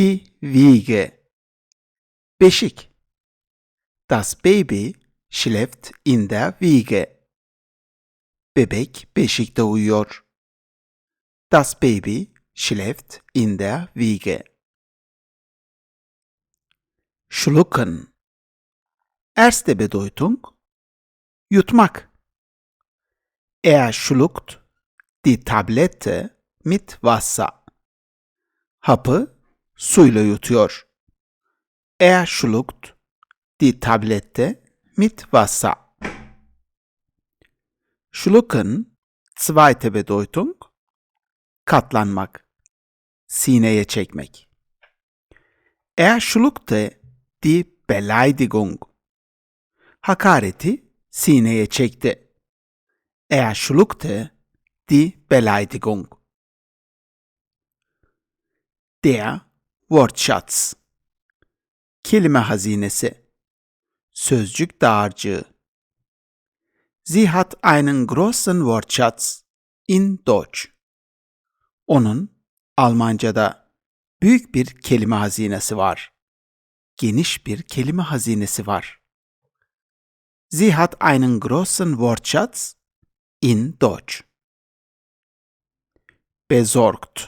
Die Wiege. Beşik. Das Baby schläft in der Wiege. Bebek beşikte uyuyor. Das Baby schläft in der Wiege. Schlucken. Erste Bedeutung yutmak. Er schluckt die Tablette mit Wasser. Hapı suyla yutuyor. Er schluckt die Tablette mit Wasser. Schlucken, zweite Bedeutung, katlanmak, sineye çekmek. Er schluckte die Beleidigung. Hakareti sineye çekti. Er schluckte die Beleidigung. Der Wortschatz. Kelime hazinesi. Sözcük dağarcığı. Sie hat einen großen Wortschatz in Deutsch. Onun Almanca'da büyük bir kelime hazinesi var. Geniş bir kelime hazinesi var. Sie hat einen großen Wortschatz in Deutsch. Besorgt.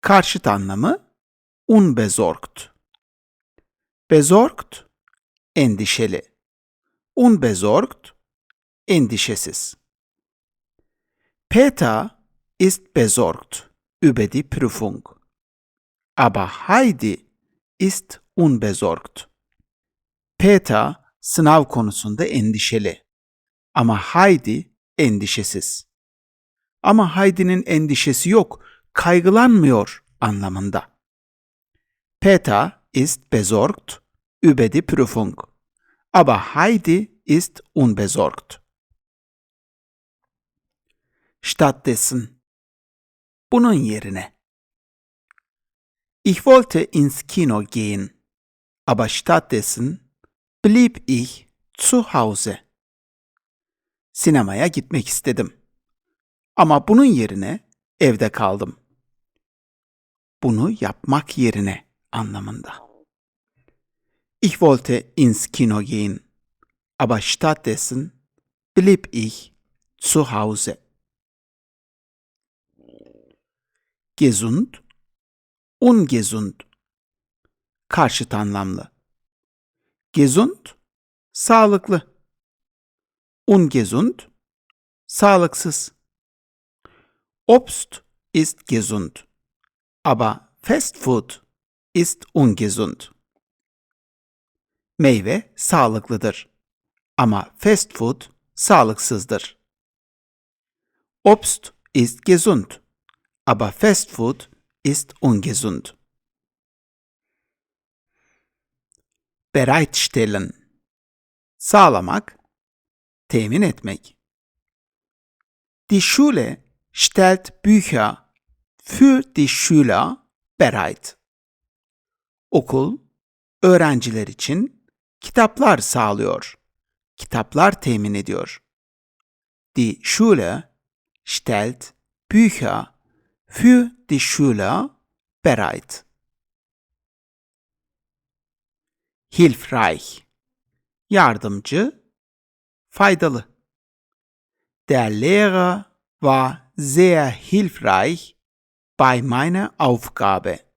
Karşıt anlamı unbesorgt. Besorgt, endişeli. Unbesorgt, endişesiz. Peter ist besorgt über die Prüfung. Aber Heidi ist unbesorgt. Peter sınav konusunda endişeli. Ama Heidi endişesiz. Ama Heidi'nin endişesi yok, kaygılanmıyor anlamında. Peter ist besorgt über die Prüfung, aber Heidi ist unbesorgt. Stattdessen bunun yerine Ich wollte ins Kino gehen, aber stattdessen blieb ich zu Hause. Sinemaya gitmek istedim. Ama bunun yerine evde kaldım. Bunu yapmak yerine anlamında. Ich wollte ins Kino gehen, aber stattdessen blieb ich zu Hause. Gesund, ungesund. Karşıt anlamlı. Gesund, sağlıklı. Ungesund, sağlıksız. Obst ist gesund, aber Fastfood ist ungesund. Meyve sağlıklıdır ama fast food sağlıksızdır. Obst ist gesund, aber fast food ist ungesund. Bereitstellen sağlamak, temin etmek. Die Schule stellt Bücher für die Schüler bereit. Okul öğrenciler için kitaplar sağlıyor. Kitaplar temin ediyor. Die Schule stellt Bücher für die Schüler bereit. Hilfreich yardımcı, faydalı. Der Lehrer war sehr hilfreich bei meiner Aufgabe.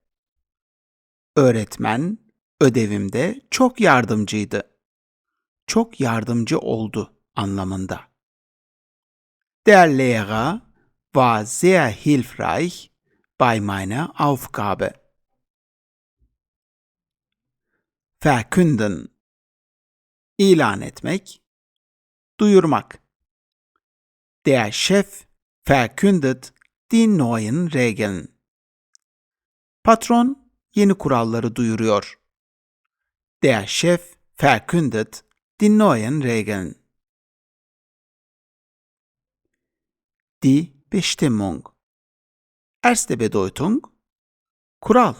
Öğretmen ödevimde çok yardımcıydı. Çok yardımcı oldu anlamında. Der Lehrer war sehr hilfreich bei meiner Aufgabe. Verkünden ilan etmek, duyurmak. Der Chef verkündet die neuen Regeln. Patron yeni kuralları duyuruyor. Der Chef verkündet die neuen Regeln. Die Bestimmung. Erste Bedeutung Kural.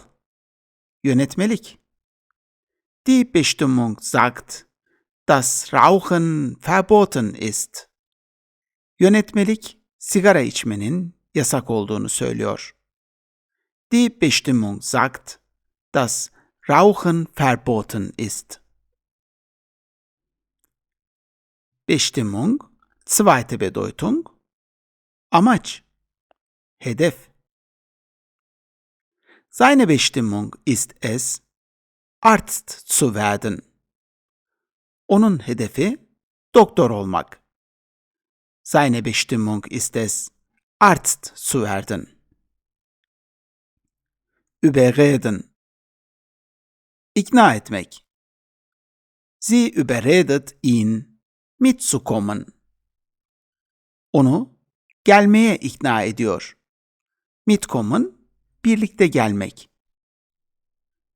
Yönetmelik. Die Bestimmung sagt, dass Rauchen verboten ist. Yönetmelik sigara içmenin yasak olduğunu söylüyor. Die Bestimmung sagt, dass Rauchen verboten ist. Bestimmung, zweite Bedeutung, Amaç, Hedef. Seine Bestimmung ist es, Arzt zu werden. Onun hedefi doktor olmak. Seine Bestimmung ist es, Arzt zu werden. Überreden. İkna etmek. Sie überredet ihn, mitzukommen. Onu gelmeye ikna ediyor. Mitkommen, birlikte gelmek.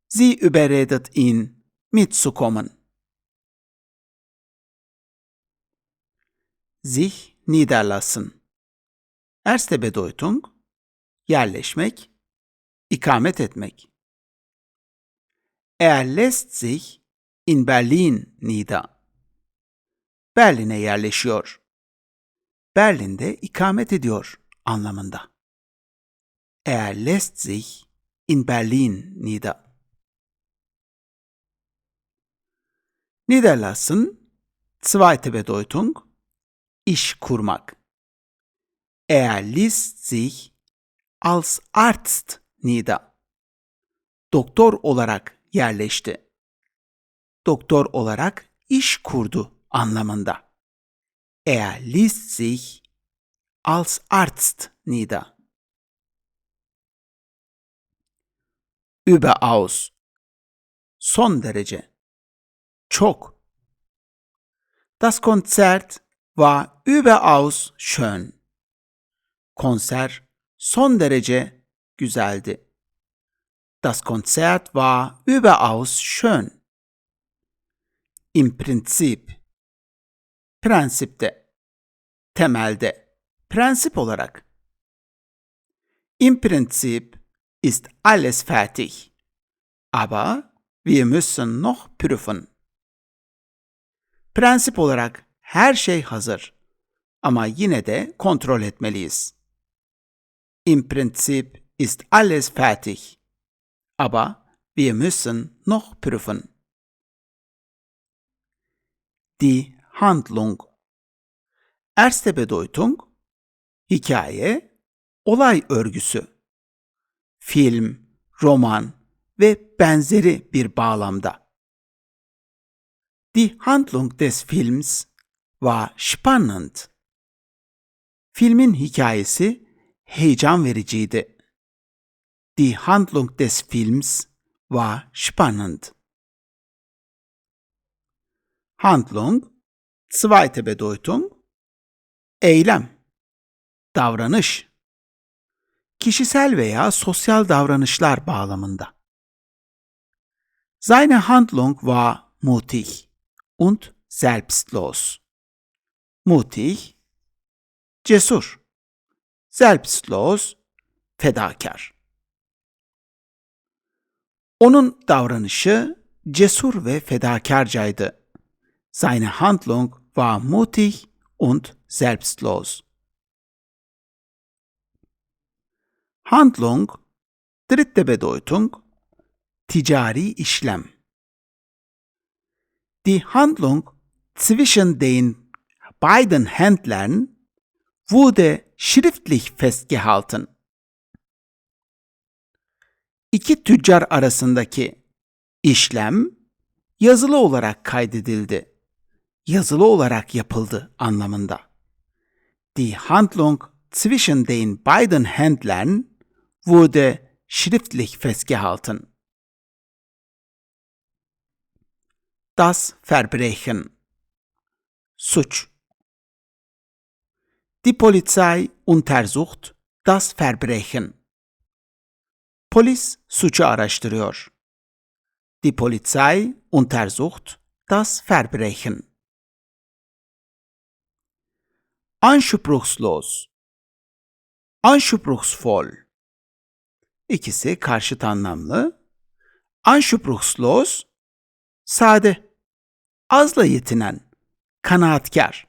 Sie überredet ihn, mitzukommen. Sich niederlassen. Erste Bedeutung, yerleşmek, ikamet etmek. Er lässt sich in Berlin nieder. Berlin'e yerleşiyor. Berlin'de ikamet ediyor anlamında. Er lässt sich in Berlin nieder. Niederlassen, zweite Bedeutung, iş kurmak. Er ließ sich als Arzt nieder. Doktor olarak yerleşti. Doktor olarak iş kurdu anlamında. Er ließ sich als Arzt nieder. Überaus. Son derece. Çok. Das Konzert war überaus schön. Konser son derece güzeldi. Das Konzert war überaus schön. Im Prinzip. Prensipte. Temelde. Prensip olarak. Im Prinzip ist alles fertig. Aber wir müssen noch prüfen. Prensip olarak her şey hazır. Ama yine de kontrol etmeliyiz. Im Prinzip ist alles fertig. Aber wir müssen noch prüfen. Die Handlung. Erste Bedeutung hikaye, olay örgüsü. Film, roman ve benzeri bir bağlamda. Die Handlung des Films war spannend. Filmin hikayesi heyecan vericiydi. Die Handlung des Films war spannend. Handlung, zweite Bedeutung, eylem, davranış, kişisel veya sosyal davranışlar bağlamında. Seine Handlung war mutig und selbstlos. Mutig, cesur. Selbstlos, fedakar. Onun davranışı cesur ve fedakarcaydı. Seine Handlung war mutig und selbstlos. Handlung, dritte Bedeutung, ticari işlem. Die Handlung zwischen den beiden Händlern wurde schriftlich festgehalten. İki tüccar arasındaki işlem yazılı olarak kaydedildi. Yazılı olarak yapıldı anlamında. Die Handlung zwischen den beiden Händlern wurde schriftlich festgehalten. Das Verbrechen Suç Die Polizei untersucht das Verbrechen. Polis suçu araştırıyor. Die Polizei untersucht das Verbrechen. Anspruchslos Anspruchsvoll İkisi karşıt anlamlı. Anspruchslos sade, azla yetinen, kanaatkar.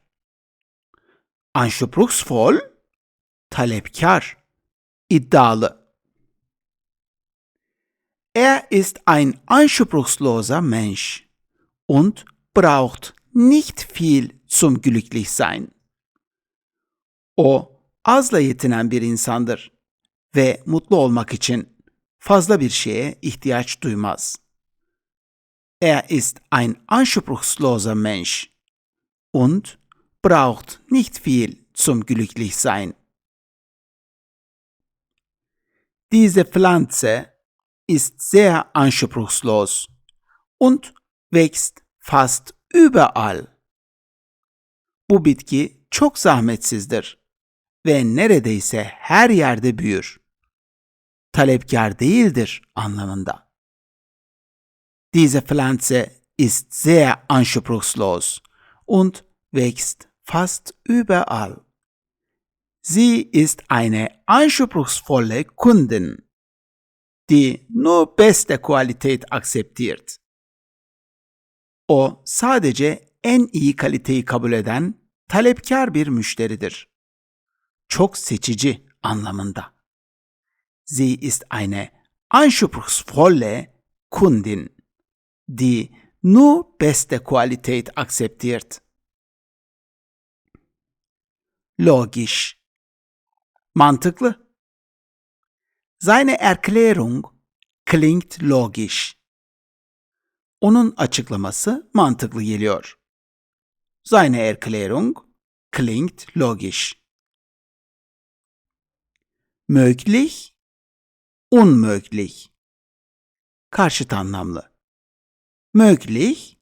Anspruchsvoll, talepkar, iddialı. Er ist ein anspruchsloser Mensch und braucht nicht viel zum Glücklichsein. O azla yetinen bir insandır ve mutlu olmak için fazla bir şeye ihtiyaç duymaz. Er ist ein anspruchsloser Mensch und braucht nicht viel zum Glücklichsein. Diese Pflanze ist sehr anspruchslos und wächst fast überall. Bu bitki çok zahmetsizdir ve neredeyse her yerde büyür. Talepkar değildir anlamında. Diese Pflanze ist sehr anspruchslos und wächst fast überall. Sie ist eine anspruchsvolle Kundin, die nur beste Qualität akzeptiert. O sadece en iyi kaliteyi kabul eden talepkar bir müşteridir. Çok seçici anlamında. Sie ist eine anspruchsvolle Kundin, die nur beste Qualität akzeptiert. Logisch. Mantıklı. Seine Erklärung klingt logisch. Onun açıklaması mantıklı geliyor. Seine Erklärung klingt logisch. Möglich, unmöglich. Karşıt anlamlı. Möglich,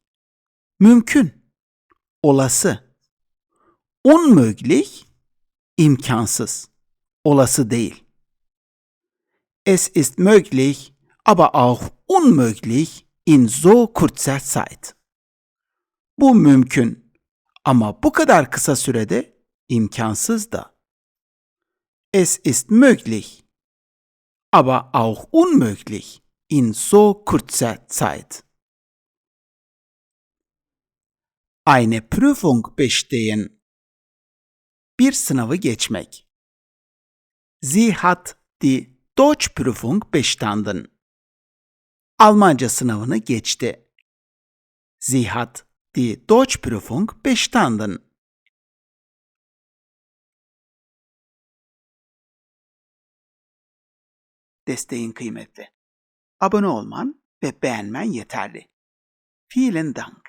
mümkün, olası. Unmöglich, imkansız, olası değil. Es ist möglich, aber auch unmöglich in so kurzer Zeit. Bu mümkün ama bu kadar kısa sürede imkansız da. Es ist möglich, aber auch unmöglich in so kurzer Zeit. Eine Prüfung bestehen. Bir sınavı geçmek. Sie hat die Deutschprüfung bestanden. Almanca sınavını geçti. Sie hat die Deutschprüfung bestanden. Desteğin kıymetli. Abone olman ve beğenmen yeterli. Vielen Dank.